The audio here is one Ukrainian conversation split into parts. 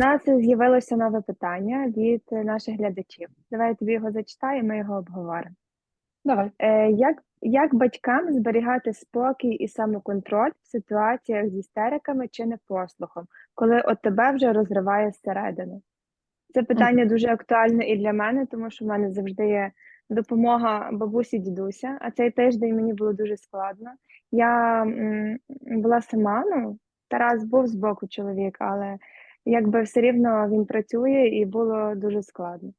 нас з'явилося нове питання від наших глядачів. Давай я тобі його зачитаю, і ми його обговоримо. Давай. Е, як, як батькам зберігати спокій і самоконтроль в ситуаціях з істериками чи непослухом, коли от тебе вже розриває зсередини? Це питання дуже актуальне і для мене, тому що в мене завжди є допомога бабусі дідуся, а цей тиждень мені було дуже складно. Я м, була сама, ну, Тарас був з боку чоловіка, але якби все рівно він працює і було дуже складно.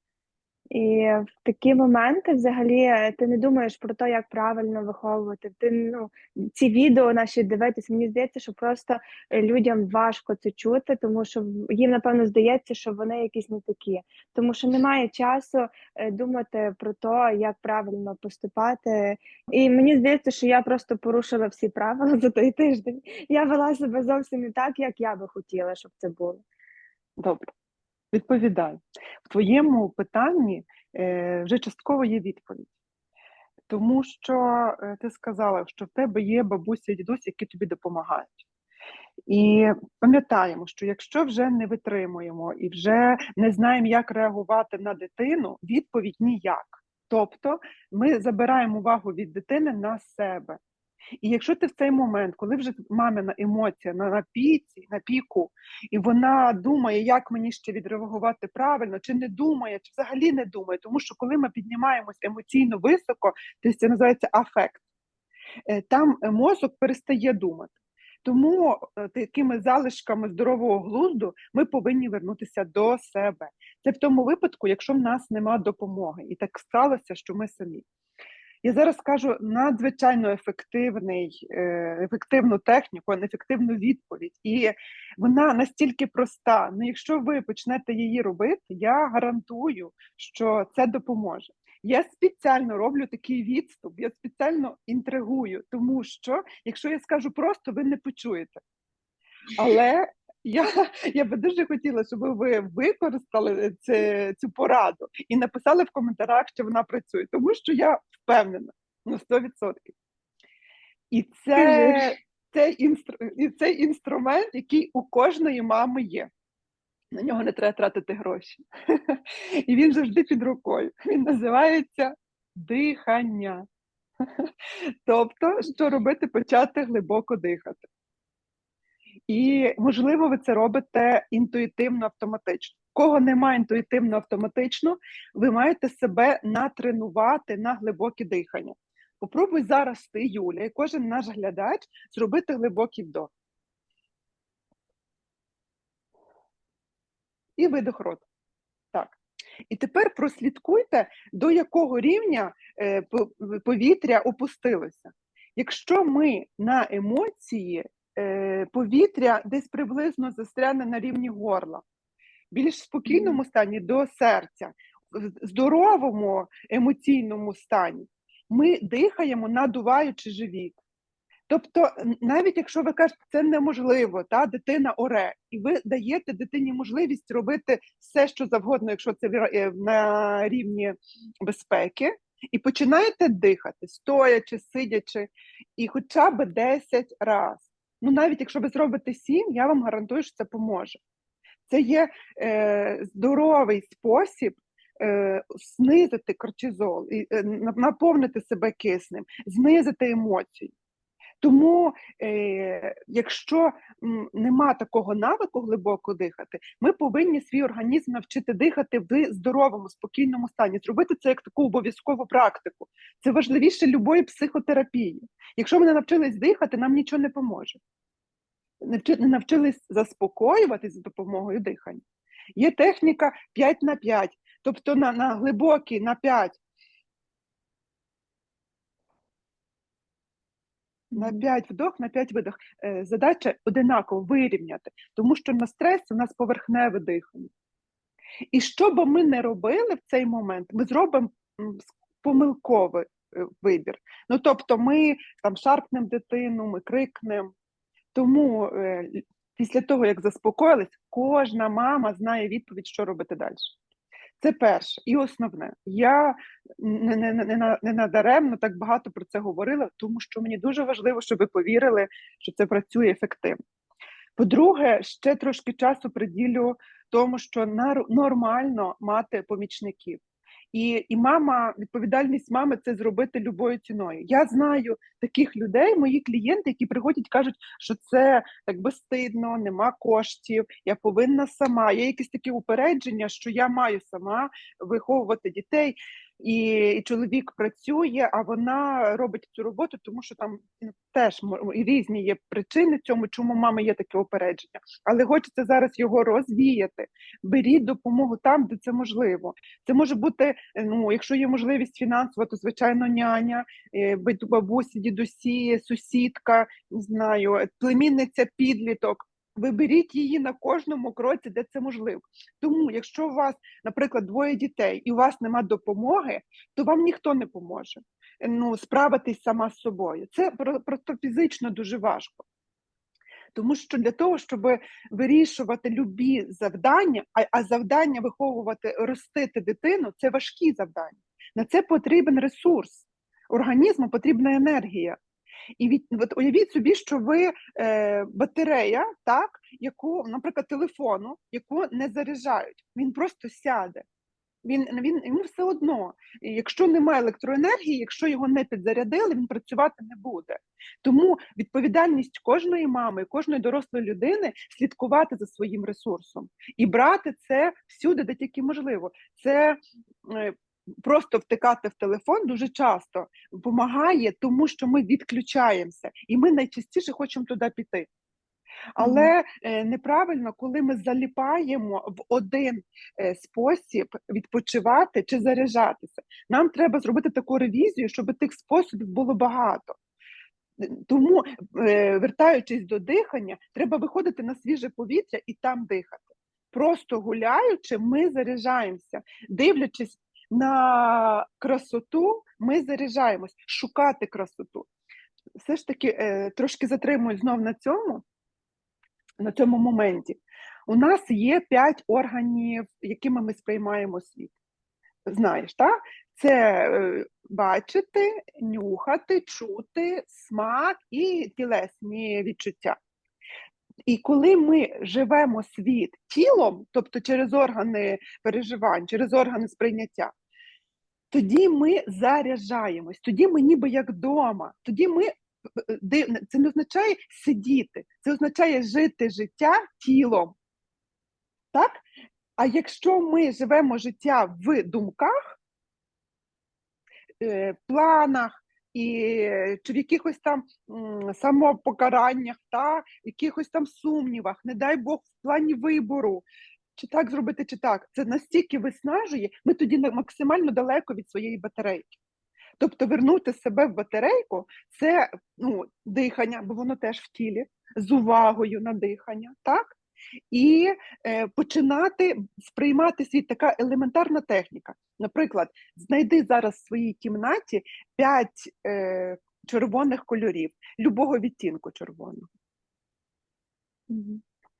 І в такі моменти взагалі е, ти не думаєш про те, як правильно виховувати. Ти ну ці відео наші дивитись. Мені здається, що просто е, людям важко це чути, тому що їм напевно здається, що вони якісь не такі, тому що немає часу е, думати про те, як правильно поступати. І мені здається, що я просто порушила всі правила за той тиждень. Я вела себе зовсім не так, як я би хотіла, щоб це було. Добре. Відповідай. В твоєму питанні е, вже частково є відповідь. Тому що е, ти сказала, що в тебе є бабуся і дідусь, які тобі допомагають. І пам'ятаємо, що якщо вже не витримуємо і вже не знаємо, як реагувати на дитину, відповідь ніяк. Тобто ми забираємо увагу від дитини на себе. І якщо ти в цей момент, коли вже мамина емоція на, на піці, на піку, і вона думає, як мені ще відреагувати правильно, чи не думає, чи взагалі не думає, тому що коли ми піднімаємось емоційно високо, то це називається афект. Е, Там е, мозок перестає думати. Тому е, такими залишками здорового глузду ми повинні вернутися до себе. Це в тому випадку, якщо в нас нема допомоги, і так сталося, що ми самі. Я зараз скажу надзвичайно ефективний, е, ефективну техніку, ефективну відповідь. І вона настільки проста. Ну, якщо ви почнете її робити, я гарантую, що це допоможе. Я спеціально роблю такий відступ, я спеціально інтригую, тому що якщо я скажу просто, ви не почуєте. Але я, я би дуже хотіла, щоб ви використали це, цю пораду і написали в коментарях, що вона працює, тому що я впевнена на 100%. І це, цей, інстру, і цей інструмент, який у кожної мами є. На нього не треба тратити гроші. І він завжди під рукою. Він називається дихання. Тобто, що робити? Почати глибоко дихати. І, можливо, ви це робите інтуїтивно автоматично. Кого немає інтуїтивно автоматично, ви маєте себе натренувати на глибоке дихання. Попробуй зараз ти, Юля, і кожен наш глядач зробити глибокий вдох. І видох рот. Так. І тепер прослідкуйте, до якого рівня е, повітря опустилося. Якщо ми на емоції, повітря десь приблизно застряне на рівні горла, більш спокійному стані до серця, в здоровому емоційному стані, ми дихаємо, надуваючи живіт. Тобто, навіть якщо ви кажете, це неможливо, та дитина оре, і ви даєте дитині можливість робити все, що завгодно, якщо це е, на рівні безпеки, і починаєте дихати, стоячи, сидячи, і хоча б 10 разів. Ну, навіть якщо ви зробите сім, я вам гарантую, що це поможе. Це є е, здоровий спосіб е, знизити кортизол, і, е, наповнити себе киснем, знизити емоції. Тому, е, якщо нема такого навику глибоко дихати, ми повинні свій організм навчити дихати в здоровому, спокійному стані, зробити це як таку обов'язкову практику. Це важливіше любої психотерапії. Якщо ми не навчились дихати, нам нічого не поможе. Не навчились заспокоюватись за допомогою дихання. Є техніка 5 на 5, тобто на, на глибокий на 5 На 5 вдох, на 5 видох. Е, Задача одинаково вирівняти, тому що на стресі у нас поверхневе дихання. І що би ми не робили в цей момент, ми зробимо помилковий е, вибір. Ну тобто, ми там шарпнемо дитину, ми крикнемо. Тому е, після того, як заспокоїлись, кожна мама знає відповідь, що робити далі. Це перше і основне. Я не, не, не, не, надаремно так багато про це говорила, тому що мені дуже важливо, щоб ви повірили, що це працює ефективно. По-друге, ще трошки часу приділю тому, що нормально мати помічників. І, і мама, відповідальність мами це зробити любою ціною. Я знаю таких людей, мої клієнти, які приходять, кажуть, що це так безстидно, нема коштів, я повинна сама. Є якісь такі упередження, що я маю сама виховувати дітей. І, і чоловік працює, а вона робить цю роботу, тому що там ну, теж різні є причини цьому, чому мами є таке упередження. Але хочеться зараз його розвіяти. Беріть допомогу там, де це можливо. Це може бути, ну, якщо є можливість фінансова, то звичайно няня, е, бабусі, дідусі, сусідка, не знаю, племінниця, підліток. Виберіть її на кожному кроці, де це можливо. Тому, якщо у вас, наприклад, двоє дітей і у вас нема допомоги, то вам ніхто не поможе. Е, Ну, справитись сама з собою. Це просто фізично дуже важко. Тому що для того, щоб вирішувати любі завдання, а, а завдання виховувати, ростити дитину це важкі завдання. На це потрібен ресурс. Організму потрібна енергія. І від, от уявіть собі, що ви е, батарея, так, яку, наприклад, телефону, яку не заряджають, він просто сяде. Він, він йому все одно, якщо немає електроенергії, якщо його не підзарядили, він працювати не буде. Тому відповідальність кожної мами, кожної дорослої людини слідкувати за своїм ресурсом і брати це всюди, де тільки можливо. Це е, просто втикати в телефон дуже часто допомагає, тому що ми відключаємося, і ми найчастіше хочемо туди піти. Але е, неправильно, коли ми заліпаємо в один е, спосіб відпочивати чи заряджатися. Нам треба зробити таку ревізію, щоб тих способів було багато. Е, Тому, е, вертаючись до дихання, треба виходити на свіже повітря і там дихати. Просто гуляючи, ми заряджаємося, дивлячись на красоту, ми заряджаємось, шукати красоту. Все ж таки, е, трошки затримуюсь знов на цьому, на цьому моменті. У нас є п'ять органів, якими ми сприймаємо світ. Знаєш, так? Це е, бачити, нюхати, чути, смак і тілесні відчуття. І коли ми живемо світ тілом, тобто через органи переживань, через органи сприйняття, тоді ми заряджаємось, тоді ми ніби як вдома, тоді ми е, це не означає сидіти, це означає жити життя тілом. Так? А якщо ми живемо життя в думках, е, планах і чи в якихось там самопокараннях, та, якихось там сумнівах, не дай Бог, в плані вибору, чи так зробити, чи так, це настільки виснажує, ми тоді максимально далеко від своєї батарейки. Тобто вернути себе в батарейку це ну, дихання, бо воно теж в тілі, з увагою на дихання, так? І е, починати сприймати світ така елементарна техніка. Наприклад, знайди зараз в своїй кімнаті 5 е, червоних кольорів, любого відтінку червоного.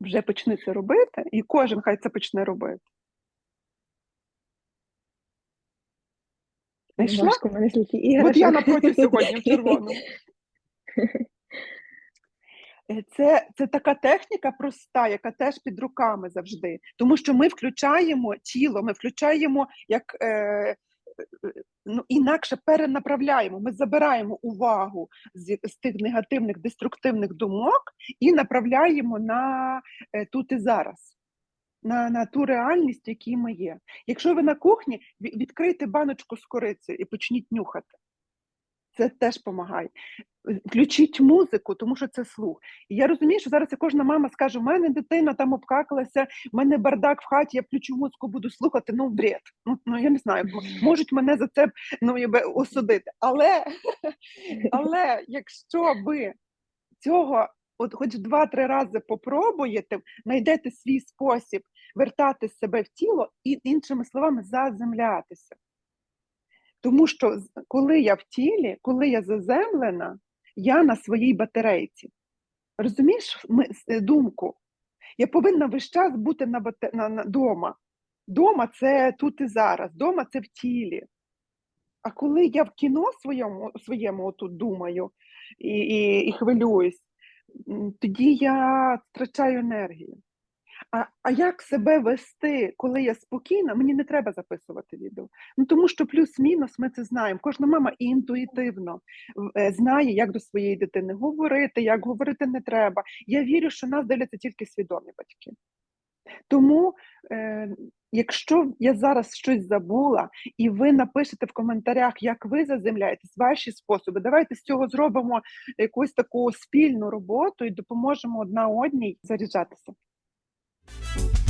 Вже почни це робити, і кожен хай це почне робити. Знайшла? От я напроти сьогодні в червоному. Е, Це, це така техніка проста, яка теж під руками завжди. Тому що ми включаємо тіло, ми включаємо як е, ну, інакше перенаправляємо. Ми забираємо увагу з, з тих негативних, деструктивних думок і направляємо на е, тут і зараз. На, на ту реальність, якій ми є. Якщо ви на кухні, відкрийте баночку з корицею і почніть нюхати. Це теж допомагає. Включіть музику, тому що це слух. І я розумію, що зараз кожна мама скаже: у мене дитина там обкакалася, в мене бардак в хаті, я включу музику, буду слухати. Ну, бред. Ну, ну я не знаю, можуть мене за це ну, осудити. Але, але якщо ви цього от хоч два-три рази попробуєте, знайдете свій спосіб вертати себе в тіло і, іншими словами, заземлятися. Тому що коли я в тілі, коли я заземлена, я на своїй батарейці. Розумієш думку? Я повинна весь час бути на, бате, на, на дома. Дома це тут і зараз, дома це в тілі. А коли я в кіно своєму, своєму отут думаю і, і, і хвилююсь, тоді я втрачаю енергію. А, а як себе вести, коли я спокійна? Мені не треба записувати відео. Ну тому що плюс-мінус ми це знаємо. Кожна мама інтуїтивно е, знає, як до своєї дитини говорити, як говорити не треба. Я вірю, що нас дивляться тільки свідомі батьки. Тому, е, якщо я зараз щось забула, і ви напишете в коментарях, як ви заземляєтесь, ваші способи, давайте з цього зробимо якусь таку спільну роботу і допоможемо одна одній заряджатися. you